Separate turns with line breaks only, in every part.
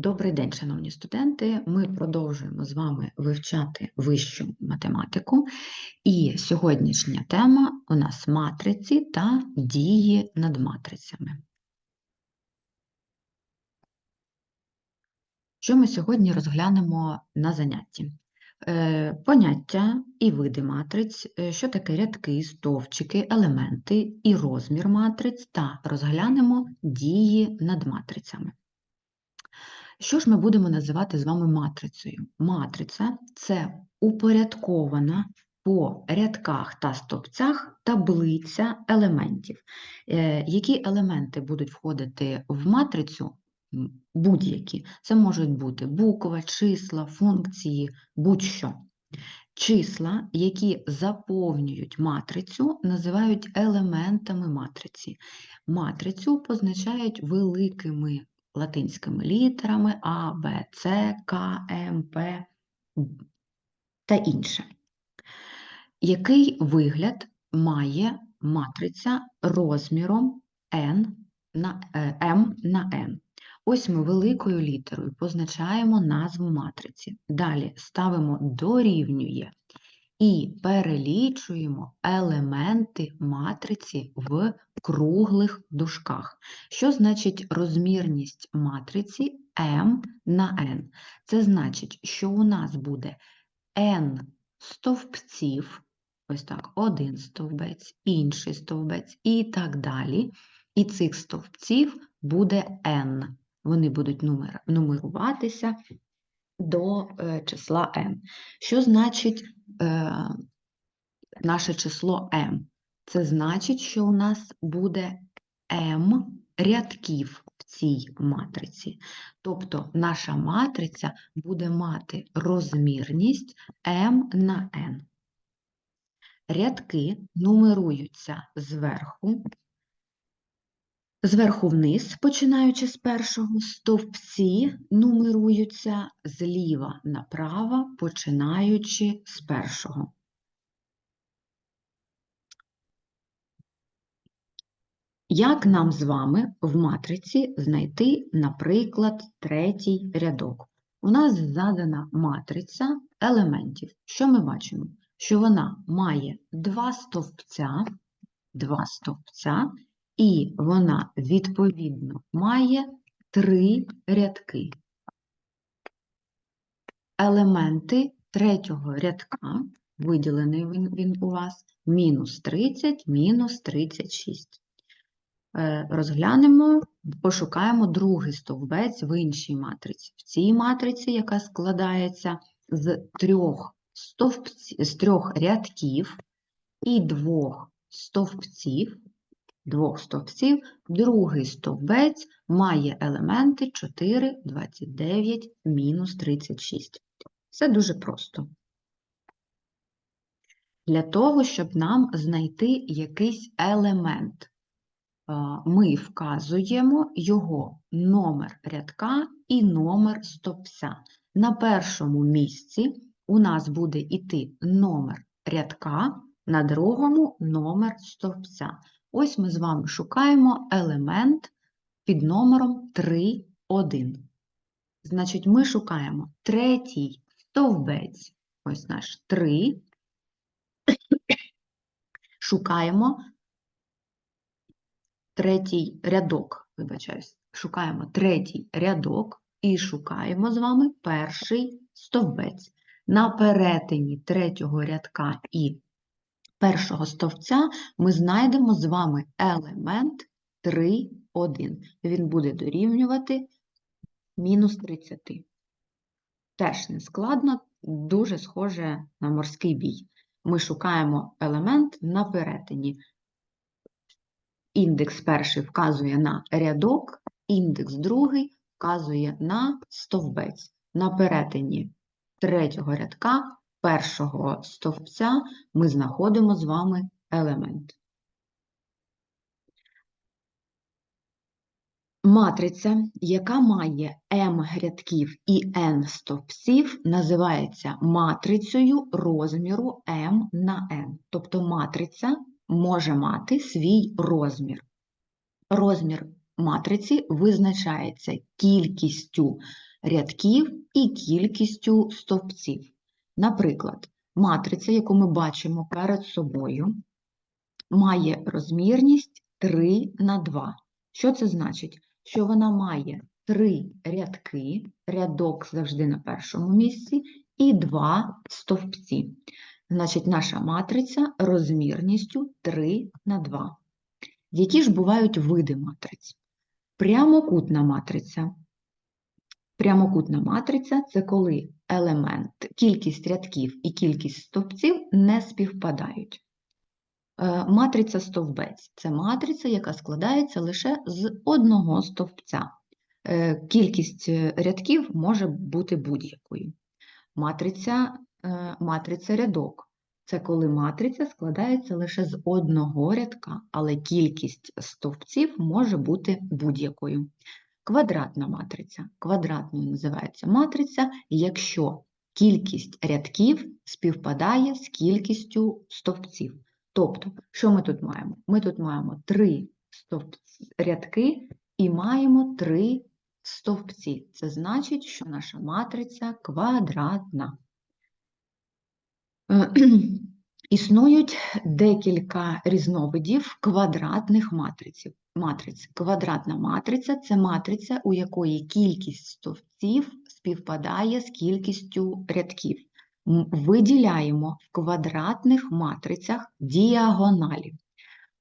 Добрий день, шановні студенти. Ми продовжуємо з вами вивчати вищу математику. І сьогоднішня тема у нас матриці та дії над матрицями. Що ми сьогодні розглянемо на занятті? Е, Поняття і види матриць, е, що таке рядки, стовпчики, елементи і розмір матриць, та розглянемо дії над матрицями. Що ж ми будемо називати з вами матрицею? Матриця це упорядкована по рядках та стовпцях таблиця елементів. Е, Які елементи будуть входити в матрицю? Будь-які. Це можуть бути буква, числа, функції, будь-що. Числа, які заповнюють матрицю, називають елементами матриці. Матрицю позначають великими латинськими літерами А, Б, С, К, М, П та інше. Який вигляд має матриця розміром n на е, m на n? Ось ми великою літерою позначаємо назву матриці. Далі ставимо дорівнює і перелічуємо елементи матриці в круглих дужках. Що значить розмірність матриці m на n? Це значить, що у нас буде n стовпців, ось так, один стовбець, інший стовбець і так далі. І цих стовпців буде n. Вони будуть нумер, нумеруватися до е, числа n. Що значить е, наше число m? Це значить, що у нас буде m рядків в цій матриці. Тобто наша матриця буде мати розмірність m на n. Рядки нумеруються зверху, зверху вниз, починаючи з першого, стовпці нумеруються зліва направо, починаючи з першого. Як нам з вами в матриці знайти, наприклад, третій рядок? У нас задана матриця елементів. Що ми бачимо? Що вона має два стовпця, два стовпця, і вона відповідно має три рядки. Елементи третього рядка, виділений він, у вас, мінус 30, мінус 36. Е, Розглянемо, пошукаємо другий стовбець в іншій матриці. В цій матриці, яка складається з трьох, стовпці, з трьох рядків і двох стовпців, двох стовпців, другий стовбець має елементи 4, 29, мінус 36. Це дуже просто. Для того, щоб нам знайти якийсь елемент, ми вказуємо його номер рядка і номер стовпця. На першому місці у нас буде йти номер рядка, на другому номер стовпця. Ось ми з вами шукаємо елемент під номером 3, 1. Значить, ми шукаємо третій стовбець, ось наш 3. Шукаємо третій рядок, вибачаюсь, шукаємо третій рядок і шукаємо з вами перший стовбець. На перетині третього рядка і першого стовпця ми знайдемо з вами елемент 3, 1. Він буде дорівнювати мінус 30. Теж не складно, дуже схоже на морський бій. Ми шукаємо елемент на перетині. Індекс перший вказує на рядок, індекс другий вказує на стовбець. На перетині третього рядка, першого стовпця ми знаходимо з вами елемент. Матриця, яка має m рядків і n стовпців, називається матрицею розміру m на n. Тобто матриця може мати свій розмір. Розмір матриці визначається кількістю рядків і кількістю стовпців. Наприклад, матриця, яку ми бачимо перед собою, має розмірність 3 на 2. Що це значить? Що вона має 3 рядки, рядок завжди на першому місці, і 2 стовпці. Значить, наша матриця розмірністю 3 на 2. Які ж бувають види матриць? Прямокутна матриця. Прямокутна матриця це коли елемент, кількість рядків і кількість стовпців не співпадають. Е, Матриця стовбець це матриця, яка складається лише з одного стовпця. Е, Кількість е, рядків може бути будь-якою. Матриця, матриця рядок це коли матриця складається лише з одного рядка, але кількість стовпців може бути будь-якою. Квадратна матриця. Квадратною називається матриця, якщо кількість рядків співпадає з кількістю стовпців. Тобто, що ми тут маємо? Ми тут маємо три стовпці, рядки і маємо три стовпці. Це значить, що наша матриця квадратна. Е, Існують декілька різновидів квадратних матриць. Матриць. Квадратна матриця це матриця, у якої кількість стовпців співпадає з кількістю рядків. Виділяємо в квадратних матрицях діагоналі.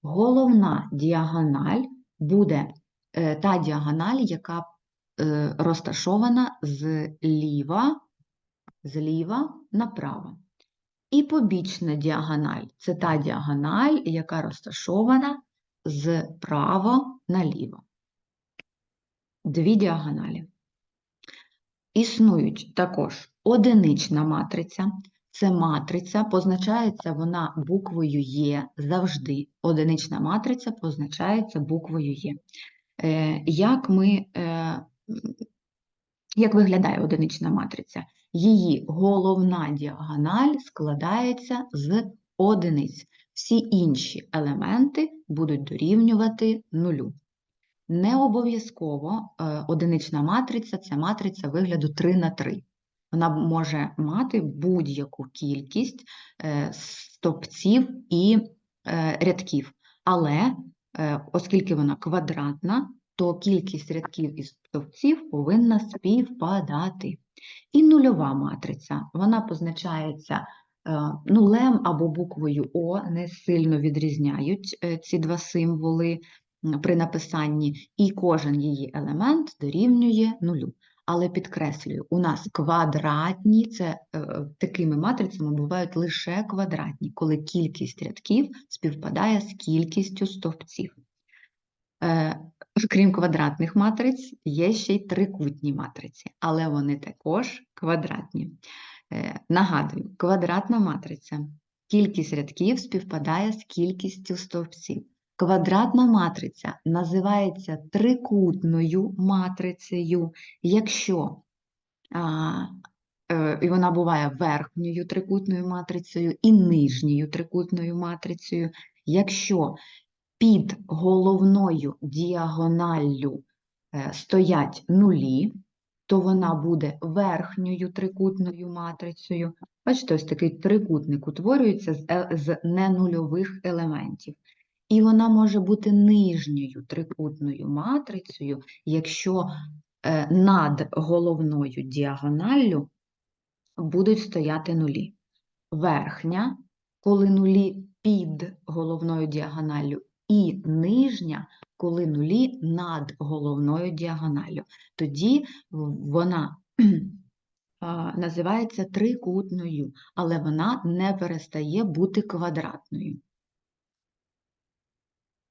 Головна діагональ буде е, та діагональ, яка е, розташована зліва, зліва направо. І побічна діагональ це та діагональ, яка розташована зправа наліво. Дві діагоналі. Існують також одинична матриця. Це матриця, позначається вона буквою Є завжди. Одинична матриця позначається буквою Є. Е, Як ми, е, як виглядає одинична матриця? Її головна діагональ складається з одиниць. Всі інші елементи будуть дорівнювати нулю. Не обов'язково е, одинична матриця це матриця вигляду 3 на 3. Вона може мати будь-яку кількість е, стовпців і е, рядків. Але оскільки вона квадратна, то кількість рядків і стовпців повинна співпадати. І нульова матриця, вона позначається е, нулем або буквою О, не сильно відрізняють е, ці два символи при написанні, і кожен її елемент дорівнює нулю. Але підкреслюю, у нас квадратні, це е, такими матрицями бувають лише квадратні, коли кількість рядків співпадає з кількістю стовпців. Крім квадратних матриць, є ще й трикутні матриці, але вони також квадратні. Е, Нагадую, квадратна матриця. Кількість рядків співпадає з кількістю стовпців. Квадратна матриця називається трикутною матрицею, якщо а, е, і вона буває верхньою трикутною матрицею і нижньою трикутною матрицею, якщо під головною діагоналлю е, стоять нулі, то вона буде верхньою трикутною матрицею. Бачите, ось такий трикутник утворюється з, е- ненульових елементів. І вона може бути нижньою трикутною матрицею, якщо е, над головною діагоналлю будуть стояти нулі. Верхня, коли нулі під головною діагоналлю, і нижня, коли нулі над головною діагоналлю. Тоді вона називається трикутною, але вона не перестає бути квадратною.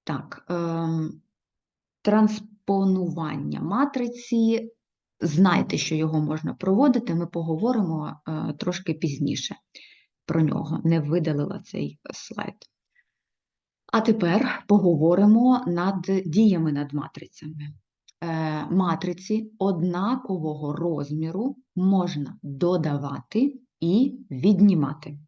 Так, ем, транспонування матриці. Знайте, що його можна проводити, ми поговоримо е, трошки пізніше про нього. Не видалила цей слайд. А тепер поговоримо над діями над матрицями. Е, Матриці однакового розміру можна додавати і віднімати.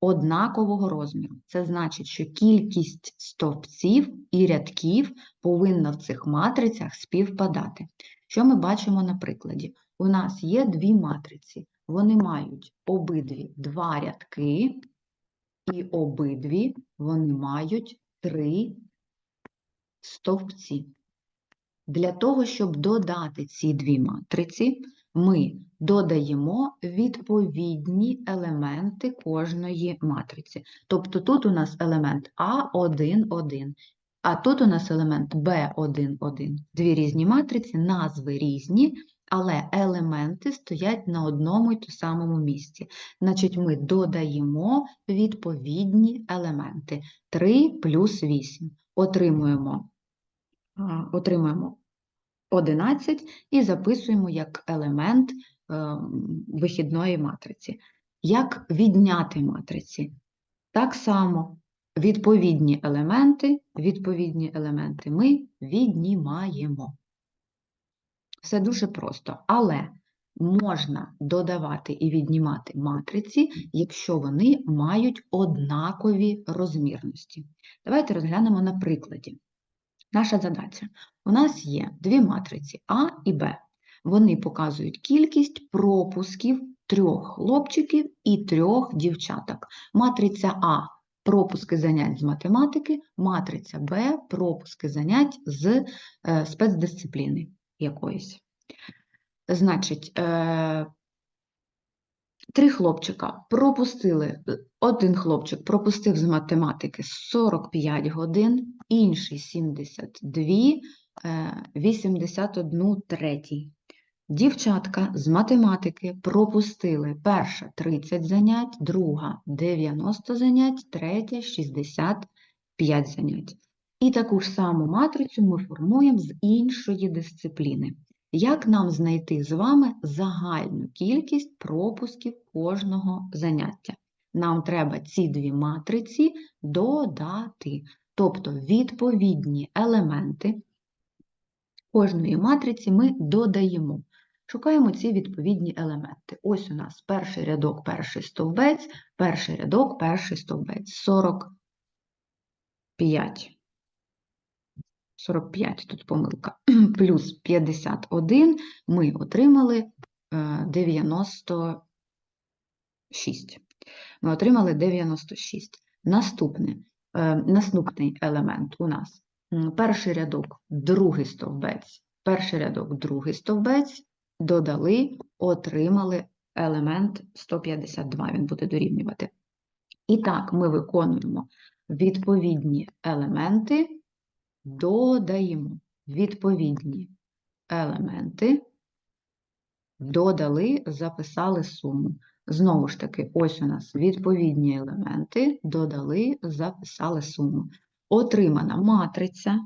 Однакового розміру. Це значить, що кількість стовпців і рядків повинна в цих матрицях співпадати. Що ми бачимо на прикладі? у нас є дві матриці. Вони мають обидві два рядки, і обидві вони мають три стовпці. Для того, щоб додати ці дві матриці, ми додаємо відповідні елементи кожної матриці. Тобто тут у нас елемент А1, 1, а тут у нас елемент Б1, 1. Дві різні матриці, назви різні, але елементи стоять на одному й тому самому місці. Значить, ми додаємо відповідні елементи. 3 плюс 8. Отримуємо, отримуємо 11 і записуємо як елемент е, вихідної матриці. Як відняти матриці? Так само відповідні елементи, відповідні елементи ми віднімаємо. Все дуже просто, але можна додавати і віднімати матриці, якщо вони мають однакові розмірності. Давайте розглянемо на прикладі. Наша задача. У нас є дві матриці А і Б. Вони показують кількість пропусків трьох хлопчиків і трьох дівчаток. Матриця А пропуски занять з математики, матриця Б пропуски занять з е, спецдисципліни якоїсь. Значить, е, три хлопчика пропустили, е, один хлопчик пропустив з математики 45 годин, інший 72, е, 81 третій. Дівчатка з математики пропустили перша 30 занять, друга 90 занять, третя 65 занять. І таку ж саму матрицю ми формуємо з іншої дисципліни. Як нам знайти з вами загальну кількість пропусків кожного заняття? Нам треба ці дві матриці додати, тобто відповідні елементи кожної матриці ми додаємо. Шукаємо ці відповідні елементи. Ось у нас перший рядок, перший стовбець, перший рядок, перший стовбець. 45. 45, тут помилка, плюс 51 ми отримали е, 96. Ми отримали 96. Наступне, е, наступний елемент у нас перший рядок, другий стовбець, перший рядок, другий стовбець, додали, отримали елемент 152, він буде дорівнювати. І так, ми виконуємо відповідні елементи додаємо відповідні елементи, додали, записали суму. Знову ж таки, ось у нас відповідні елементи, додали, записали суму. Отримана матриця,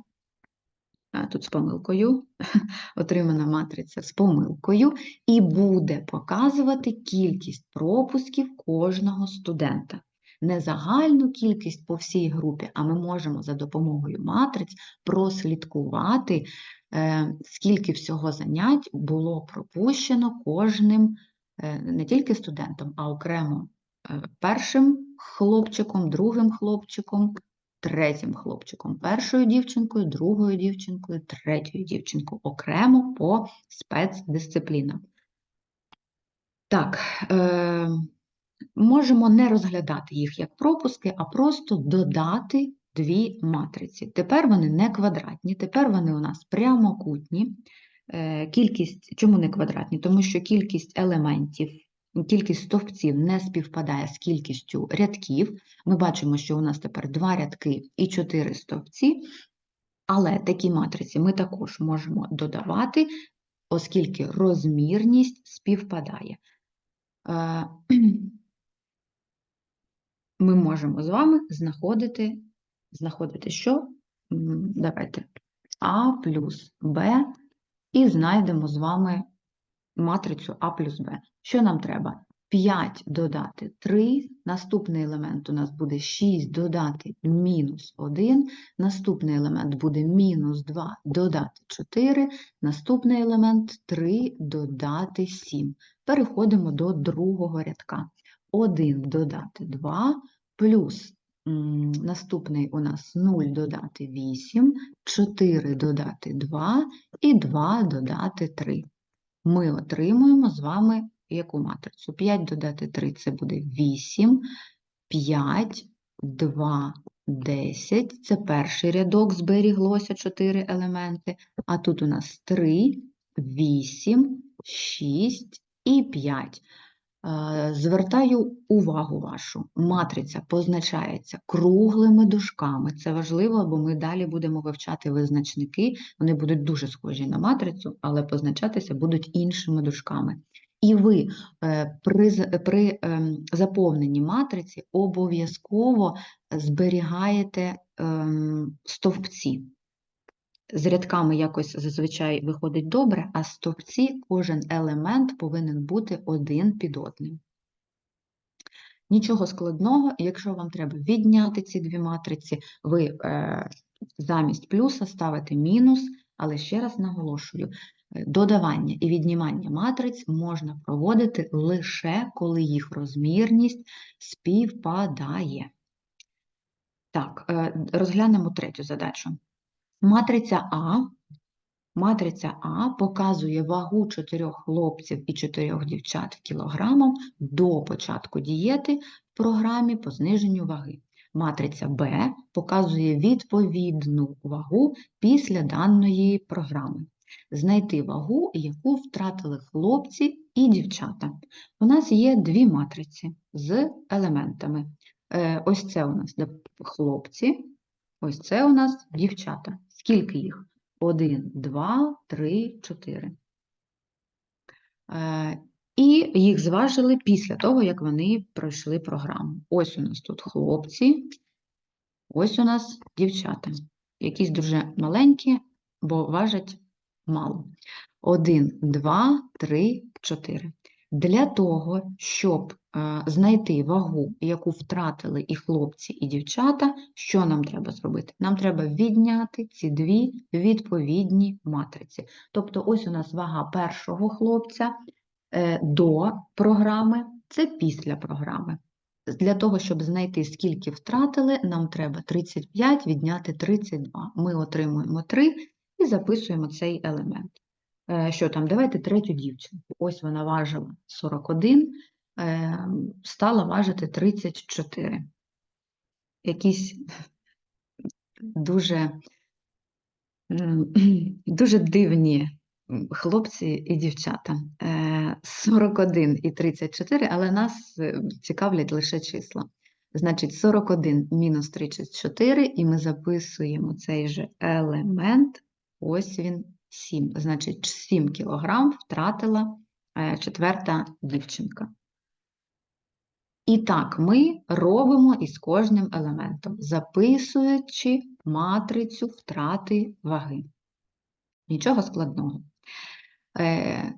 тут з помилкою, отримана матриця з помилкою, і буде показувати кількість пропусків кожного студента не загальну кількість по всій групі, а ми можемо за допомогою матриць прослідкувати, е, скільки всього занять було пропущено кожним е, не тільки студентом, а окремо е, першим хлопчиком, другим хлопчиком, третім хлопчиком, першою дівчинкою, другою дівчинкою, третьою дівчинкою, окремо по спецдисциплінам. Так, можемо не розглядати їх як пропуски, а просто додати дві матриці. Тепер вони не квадратні, тепер вони у нас прямокутні. Е, Кількість, чому не квадратні? Тому що кількість елементів, кількість стовпців не співпадає з кількістю рядків. Ми бачимо, що у нас тепер два рядки і чотири стовпці, але такі матриці ми також можемо додавати, оскільки розмірність співпадає. Ми можемо з вами знаходити, знаходити що? Давайте А плюс Б і знайдемо з вами матрицю А плюс Б. Що нам треба? 5 додати 3, наступний елемент у нас буде 6 додати мінус 1, наступний елемент буде мінус 2 додати 4, наступний елемент 3 додати 7. Переходимо до другого рядка. 1 додати 2, плюс наступний у нас 0 додати 8, 4 додати 2 і 2 додати 3. ми отримуємо з вами яку матрицю? 5 додати 3 це буде 8, 5, 2, 10. Це перший рядок, зберіглося 4 елементи. А тут у нас 3, 8, 6 і 5. Звертаю увагу вашу. Матриця позначається круглими дужками. Це важливо, бо ми далі будемо вивчати визначники. Вони будуть дуже схожі на матрицю, але позначатися будуть іншими дужками. І ви е, при, при ем, заповненні матриці обов'язково зберігаєте ем, стовпці. З рядками якось зазвичай виходить добре, а стовпці кожен елемент повинен бути один під одним. Нічого складного, якщо вам треба відняти ці дві матриці, ви е, замість плюса ставите мінус, але ще раз наголошую, е, додавання і віднімання матриць можна проводити лише коли їх розмірність співпадає. Так, е, розглянемо третю задачу. Матриця А. Матриця А показує вагу чотирьох хлопців і чотирьох дівчат в кілограмах до початку дієти в програмі по зниженню ваги. Матриця Б показує відповідну вагу після даної програми. Знайти вагу, яку втратили хлопці і дівчата. У нас є дві матриці з елементами. Е, Ось це у нас хлопці, ось це у нас дівчата. Скільки їх? 1, 2, 3, 4. Е, І їх зважили після того, як вони пройшли програму. Ось у нас тут хлопці, ось у нас дівчата. Якісь дуже маленькі, бо важать мало. 1, 2, 3, 4. Для того, щоб е, знайти вагу, яку втратили і хлопці, і дівчата, що нам треба зробити? Нам треба відняти ці дві відповідні матриці. Тобто, ось у нас вага першого хлопця е, до програми, це після програми. Для того, щоб знайти, скільки втратили, нам треба 35 відняти 32. Ми отримуємо 3 і записуємо цей елемент. Е, Що там? Давайте третю дівчинку. Ось вона важила 41, е, стала важити 34. Якісь дуже, дуже дивні хлопці і дівчата. Е, 41 і 34, але нас е, цікавлять лише числа. Значить, 41 мінус 34, і ми записуємо цей же елемент. Ось він 7. Значить, 7 кілограм втратила е, четверта дівчинка. І так ми робимо із кожним елементом, записуючи матрицю втрати ваги. Нічого складного. Е,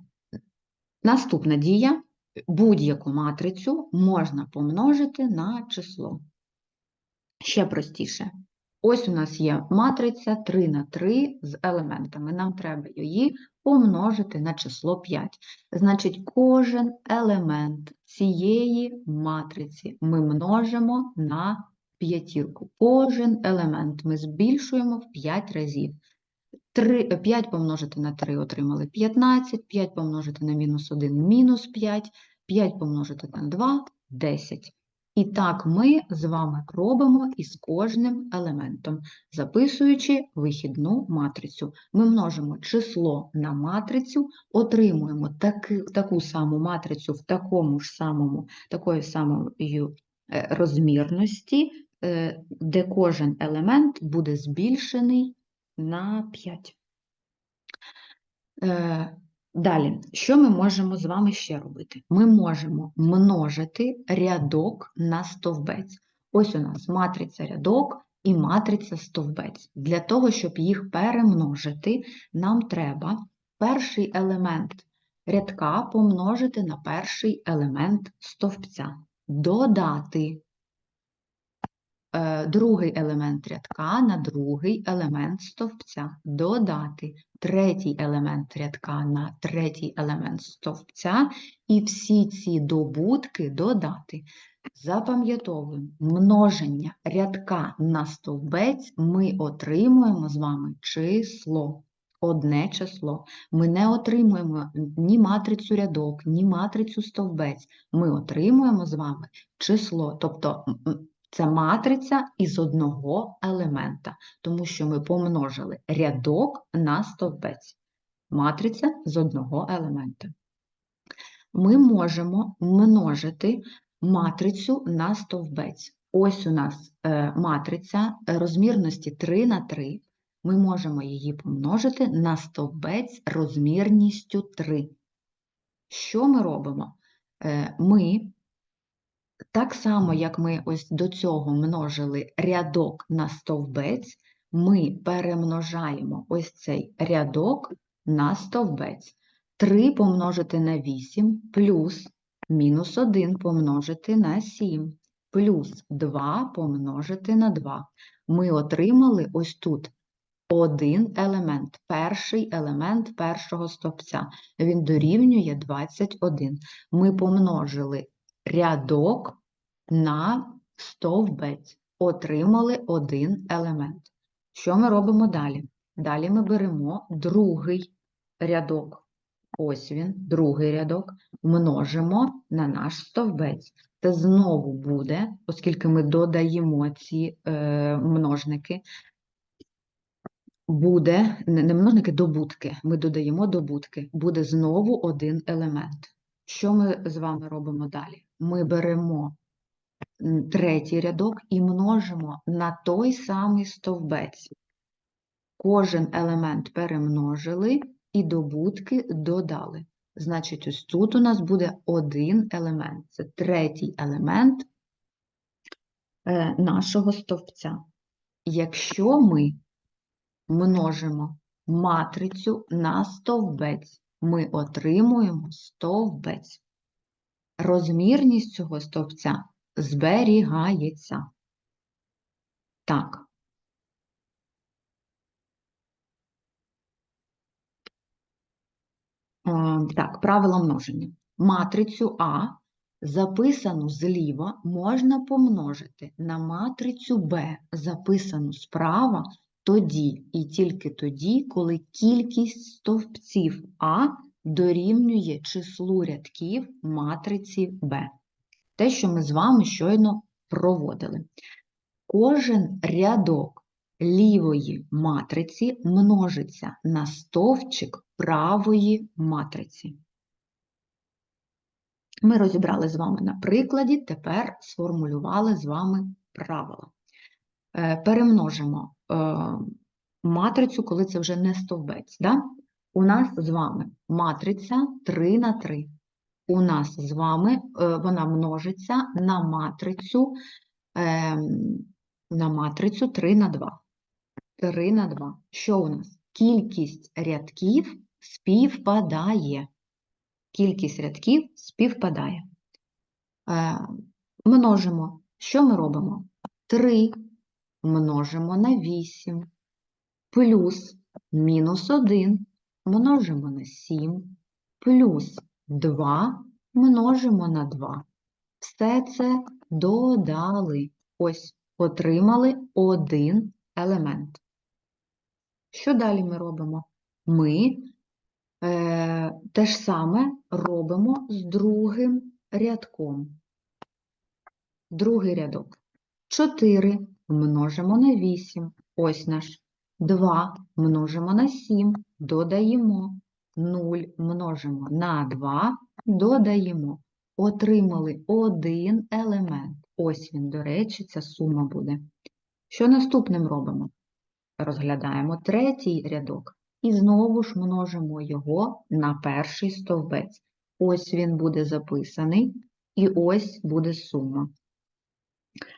наступна дія. Будь-яку матрицю можна помножити на число. Ще простіше. Ось у нас є матриця 3 на 3 з елементами. Нам треба її помножити на число 5. Значить, кожен елемент цієї матриці ми множимо на п'ятірку. Кожен елемент ми збільшуємо в 5 разів. 3, 5 помножити на 3 отримали 15, 5 помножити на мінус 1 – мінус 5, 5 помножити на 2 – 10. І так ми з вами робимо із кожним елементом, записуючи вихідну матрицю. Ми множимо число на матрицю, отримуємо таки, таку саму матрицю в такому ж самому, такої самої е, розмірності, е, де кожен елемент буде збільшений на 5. Далі, що ми можемо з вами ще робити? Ми можемо множити рядок на стовбець. Ось у нас матриця рядок і матриця стовбець. Для того, щоб їх перемножити, нам треба перший елемент рядка помножити на перший елемент стовпця, додати другий елемент рядка на другий елемент стовпця, додати третій елемент рядка на третій елемент стовпця і всі ці добутки додати. Запам'ятовуємо, множення рядка на стовбець ми отримуємо з вами число. одне число. Ми не отримуємо ні матрицю рядок, ні матрицю стовбець. Ми отримуємо з вами число, тобто це матриця із одного елемента, тому що ми помножили рядок на стовбець. Матриця з одного елемента. Ми можемо множити матрицю на стовбець. Ось у нас е, матриця розмірності 3 на 3. Ми можемо її помножити на стовбець розмірністю 3. Що ми робимо? Е, Ми, так само, як ми ось до цього множили рядок на стовбець, ми перемножаємо ось цей рядок на стовбець. 3 помножити на 8 плюс мінус 1 помножити на 7 плюс 2 помножити на 2. Ми отримали ось тут один елемент, перший елемент першого стовпця. Він дорівнює 21. Ми помножили рядок на стовбець, отримали один елемент. Що ми робимо далі? Далі ми беремо другий рядок. Ось він, другий рядок, множимо на наш стовбець. Це знову буде, оскільки ми додаємо ці е, множники, буде, не множники, добутки, ми додаємо добутки, буде знову один елемент. Що ми з вами робимо далі? Ми беремо третій рядок і множимо на той самий стовбець. Кожен елемент перемножили і добутки додали. Значить, ось тут у нас буде один елемент. Це третій елемент е, нашого стовпця. Якщо ми множимо матрицю на стовбець, ми отримуємо стовбець. Розмірність цього стовпця зберігається. Так. Е, Так, правила множення. Матрицю А, записану зліва, можна помножити на матрицю Б, записану справа, тоді і тільки тоді, коли кількість стовпців А дорівнює числу рядків матриці Б. Те, що ми з вами щойно проводили. Кожен рядок лівої матриці множиться на стовпчик правої матриці. Ми розібрали з вами на прикладі, тепер сформулювали з вами правила. Е, Перемножимо е, матрицю, коли це вже не стовбець. Да? У нас з вами матриця 3 на 3. У нас з вами е, вона множиться на матрицю, ем, на матрицю 3 на 2. 3 на 2. Що у нас? Кількість рядків співпадає. Кількість рядків співпадає. Е, множимо. Що ми робимо? 3 множимо на 8 плюс мінус 1 множимо на 7 плюс 2 множимо на 2. Все це додали. Ось отримали один елемент. Що далі ми робимо? Ми е, те ж саме робимо з другим рядком. Другий рядок. 4 множимо на 8. Ось наш. 2 множимо на 7, додаємо. 0 множимо на 2, додаємо. Отримали один елемент. Ось він, до речі, ця сума буде. Що наступним робимо? Розглядаємо третій рядок і знову ж множимо його на перший стовбець. Ось він буде записаний, і ось буде сума.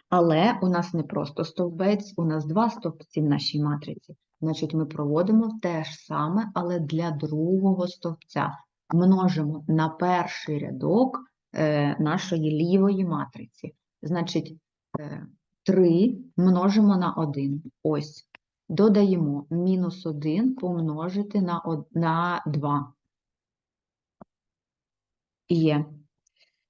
Але у нас не просто стовбець, у нас два стовпці в нашій матриці. Значить, ми проводимо те ж саме, але для другого стовпця. Множимо на перший рядок е, нашої лівої матриці. Значить, е, 3 множимо на 1. Ось. Додаємо мінус 1 помножити на 2. Є.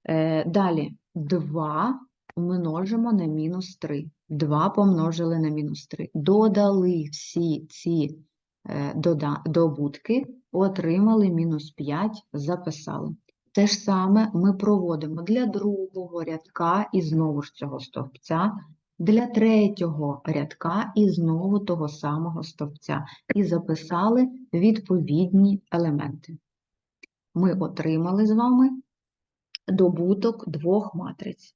Е, далі 2 множимо на мінус 3. 2 помножили на мінус 3. Додали всі ці е, добутки, отримали мінус 5, записали. Те ж саме ми проводимо для другого рядка і знову ж цього стовпця, для третього рядка і знову того самого стовпця. І записали відповідні елементи. Ми отримали з вами добуток двох матриць.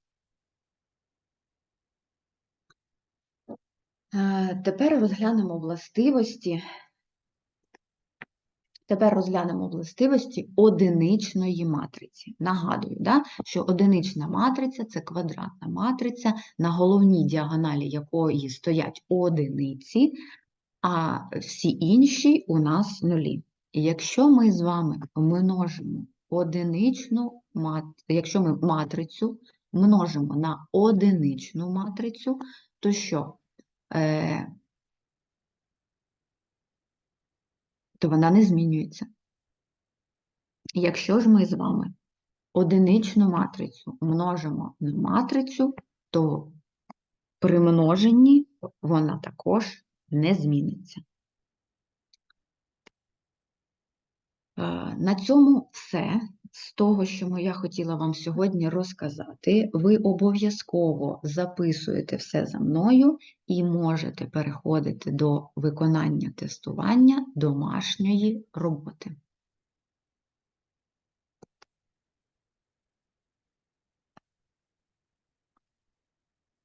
Тепер розглянемо властивості. Тепер розглянемо властивості одиничної матриці. Нагадую, да, що одинична матриця це квадратна матриця, на головній діагоналі якої стоять одиниці, а всі інші у нас нулі. І якщо ми з вами множимо одиничну мат... якщо ми матрицю множимо на одиничну матрицю, то що? Е, то вона не змінюється. Якщо ж ми з вами одиничну матрицю множимо на матрицю, то при множенні вона також не зміниться. Е, На цьому все. З того, що я хотіла вам сьогодні розказати, ви обов'язково записуєте все за мною і можете переходити до виконання тестування домашньої роботи.